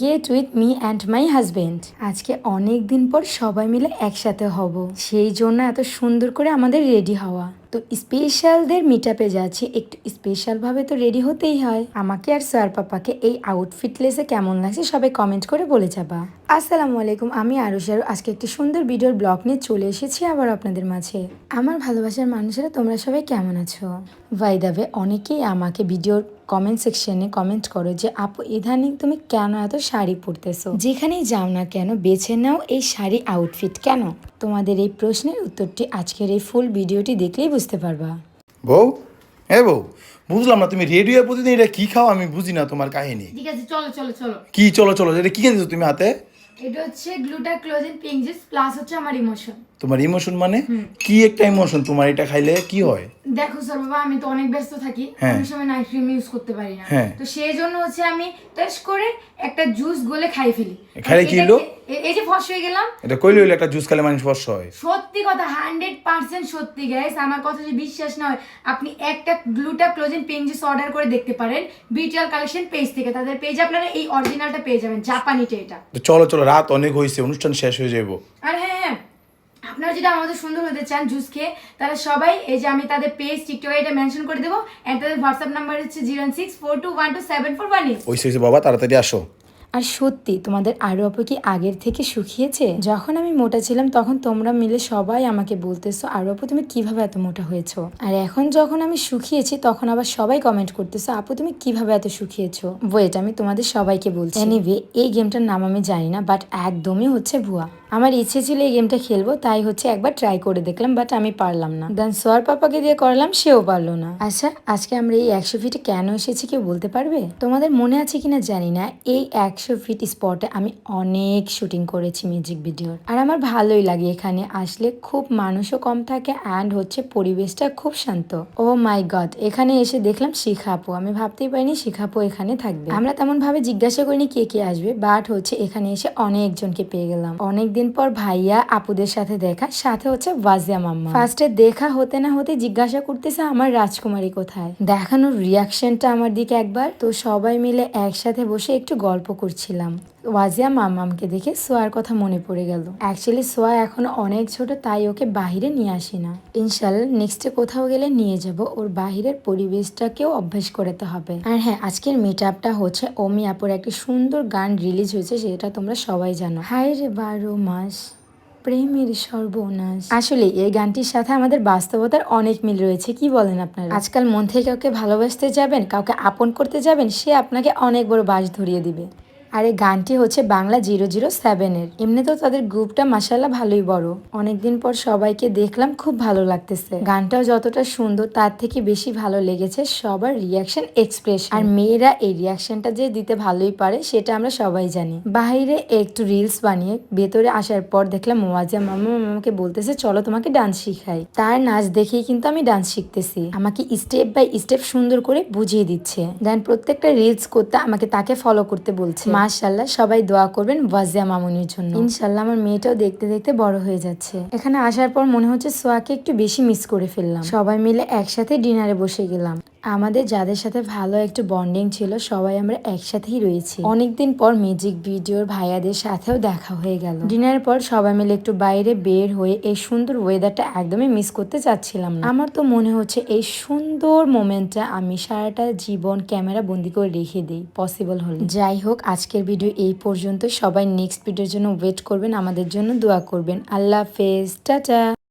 Get with me and my husband আজকে অনেক দিন পর সবাই মিলে একসাথে হব। সেই জন্য এত সুন্দর করে আমাদের রেডি হওয়া। তো স্পেশালদের মিট আপে যাচ্ছি, একটু স্পেশালভাবে তো রেডি হতেই হয়। আমাকে আর স্যার পাপাকে এই আউটফিট লেসে কেমন লাগছে সবাই কমেন্ট করে বলে যাবা। আসসালামু আলাইকুম, আমি আরুষারু আজকে একটি সুন্দর ভিডিওর ব্লগ নিয়ে চলে এসেছি আবার আপনাদের মাঝে। আমার ভালোবাসার মানুষেরা, তোমরা সবাই কেমন আছো? ভাইদাবে অনেকেই আমাকে ভিডিওর কমেন্ট সেকশনে কমেন্ট করো যে, আপু, ইদানিং তুমি কেন এত শাড়ি পরতেছো? যেখানেই যাও না কেন, বেছে নাও এই শাড়ি আউটফিট কেন? তোমাদের এই প্রশ্নের উত্তরটি আজকের এই ফুল ভিডিওটি দেখলেই বুঝতে পারবা। বউ হ্যাঁ বউ বুঝলাম না তুমি রেডিও প্রতিদিন এটা কি খাও আমি বুঝি না তোমার কাহিনী। ঠিক আছে চলো চলো চলো। কি চলো চলো এটা কি খেতেছো তুমি হাতে? এটা হচ্ছে গ্লুটা ক্লোজেন পিঙ্কজিস প্লাস হচ্ছে আমার ইমোশন তোমার ইমোশন মানে? কি একটা ইমোশন তোমার এটা খাইলে কি হয়? দেখো স্যার বাবা আমি তো অনেক ব্যস্ত থাকি হ্যাঁ। অনেক সময় নাইট ক্রিম ইউজ করতে পারি না। হ্যাঁ। তো সেই জন্য হচ্ছে আমি টেস্ট করে একটা জুস গলে খাই ফেলি। খাইলে কি হলো? এই যে ফস হয়ে গেলাম। এটা কইলে হইলে একটা জুস খালে মানুষ বর্ষ হয়। সত্যি কথা হান্ড্রেড পার্সেন্ট সত্যি গাইস আমার কথা যদি বিশ্বাস না হয় আপনি একটা গ্লুটা ক্লোজেন পেন জুস অর্ডার করে দেখতে পারেন বিটিএল কালেকশন পেজ থেকে। তাদের পেজ আপনারা এই অরিজিনালটা পেয়ে যাবেন জাপানিটা এটা। তো চলো চলো রাত অনেক হয়েছে অনুষ্ঠান শেষ হয়ে যাব আর হ্যাঁ হ্যাঁ আপনারা যদি আমাদের সুন্দর হতে চান জুস খেয়ে তাহলে সবাই এই যে আমি তাদের পেজ টিকটকে এটা মেনশন করে দেবো। অ্যান্ড তাদের হোয়াটসঅ্যাপ নাম্বার হচ্ছে zero six four two one two seven four one হয়েছে বাবা তাড়াতাড়ি আসো। আর সত্যি, তোমাদের আরও আপু কি আগের থেকে শুকিয়েছে? যখন আমি মোটা ছিলাম, তখন তোমরা মিলে সবাই আমাকে বলতেছো, আরও আপু, তুমি কীভাবে এত মোটা হয়েছো? আর এখন যখন আমি শুকিয়েছি, তখন আবার সবাই কমেন্ট করতেছো, আপু, তুমি কীভাবে এত শুকিয়েছো? ওয়েট আমি তোমাদের সবাইকে বলছি। এনিওয়ে এই গেমটার নাম আমি জানি না বাট একদমই হচ্ছে ভুয়া। আমার ইচ্ছে ছিল এই গেমটা খেলব, তাই হচ্ছে একবার ট্রাই করে দেখলাম বাট আমি পারলাম না। দেন সোয়ার পাপাকে দিয়ে করলাম, সেও পারল না। আচ্ছা আজকে আমরা এই একশো ফিটে কেন এসেছি কেউ বলতে পারবে? তোমাদের মনে আছে কিনা জানি না, এই একশো ফিট স্পটে আমি অনেক শুটিং করেছি মিউজিক ভিডিওর আর আমার ভালোই লাগে এখানে, আসলে খুব মানুষও কম থাকে অ্যান্ড হচ্ছে পরিবেশটা খুব শান্ত। ও মাই গড এখানে এসে দেখলাম শিখাপু, আমি ভাবতেই পারিনি শিখাপু এখানে থাকবে। আমরা তেমন ভাবে জিজ্ঞাসা করিনি কে কে আসবে বাট হচ্ছে এখানে এসে অনেকজনকে পেয়ে গেলাম। অনেকদিন পর ভাইয়া আপুদের সাথে দেখা, সাথে হচ্ছে ওয়াজিয়া মাম্মা। ফার্স্টে দেখা হতে না হতে জিজ্ঞাসা করতেছে আমার রাজকুমারী কোথায়। দেখানোর রিয়াকশনটা আমার দিকে একবার, তো সবাই মিলে একসাথে বসে একটু গল্প করছিলাম। ওয়াজিয়া মাম্মামকে দেখে সোয়ার কথা মনে পড়ে গেল। অ্যাকচুয়ালি সোয়া এখনও অনেক ছোট, তাই ওকে বাহিরে নিয়ে আসি না। ইনশাল্লাহ নেক্সটে কোথাও গেলে নিয়ে যাব। ওর বাহিরের পরিবেশটাকেও অভ্যাস করাতে হবে। আর হ্যাঁ আজকের মিট আপটা হচ্ছে অমি আপুর একটা সুন্দর গান রিলিজ হয়েছে, সেটা তোমরা সবাই জানো। হায় রে বারো মাস, প্রেমের সর্বনাশ। আসলে, এই গানটির সাথে আমাদের বাস্তবতার অনেক মিল রয়েছে, কি বলেন আপনারা? আজকাল মন থেকে কাউকে ভালোবাসতে যাবেন, কাউকে আপন করতে যাবেন, সে আপনাকে অনেক বড় বাস ধরিয়ে দিবে। আর এই গানটি হচ্ছে বাংলা জিরো জিরো সেভেনের এমনিতেও তাদের গ্রুপটা মাসাল্লাহ ভালোই বড়। অনেকদিন পর সবাইকে দেখলাম খুব ভালো লাগতেছে। গানটাও যতটা সুন্দর তার থেকে বেশি ভালো লেগেছে সবার রিয়াকশন এক্সপ্রেশন আর মেয়েরা এই রিয়াকশনটা যে দিতে ভালোই পারে সেটা আমরা সবাই জানি। বাইরে একটু রিলস বানিয়ে ভেতরে আসার পর দেখলাম মোয়াজিয়া মামা মামাকে বলতেছে, চলো তোমাকে ডান্স শিখাই। তার নাচ দেখেই কিন্তু আমি ডান্স শিখতেছি। আমাকে স্টেপ বাই স্টেপ সুন্দর করে বুঝিয়ে দিচ্ছে। দেন প্রত্যেকটা রিলস করতে আমাকে তাকে ফলো করতে বলছে। মাশাল্লাহ সবাই দোয়া করবেন ওয়াজিয়া মামুনির জন্য। ইনশাল্লাহ আমার মেয়েটাও দেখতে দেখতে বড় হয়ে যাচ্ছে। এখানে আসার পর মনে হচ্ছে সোয়াকে একটু বেশি মিস করে ফেললাম। সবাই মিলে একসাথে ডিনারে বসে গেলাম। আমাদের যাদের সাথে ভালো একটু বন্ডিং ছিল, সবাই আমরা একসাথেই রয়েছি। অনেকদিন পর মিউজিক ভিডিওর ভাইয়াদের সাথেও দেখা হয়ে গেল। ডিনারের পর সবাই মিলে একটু বাইরে বের হয়ে এই সুন্দর ওয়েদারটা একদমই মিস করতে চাচ্ছিলাম না। আমার তো মনে হচ্ছে এই সুন্দর মোমেন্টটা আমি সারাটা জীবন ক্যামেরা বন্দি করে রেখে দিই পসিবল হলে। যাই হোক, আজকের ভিডিও এই পর্যন্ত সবাই নেক্সট ভিডিওর জন্য ওয়েট করবেন, আমাদের জন্য দোয়া করবেন। আল্লাহ হাফেজ। টাটা!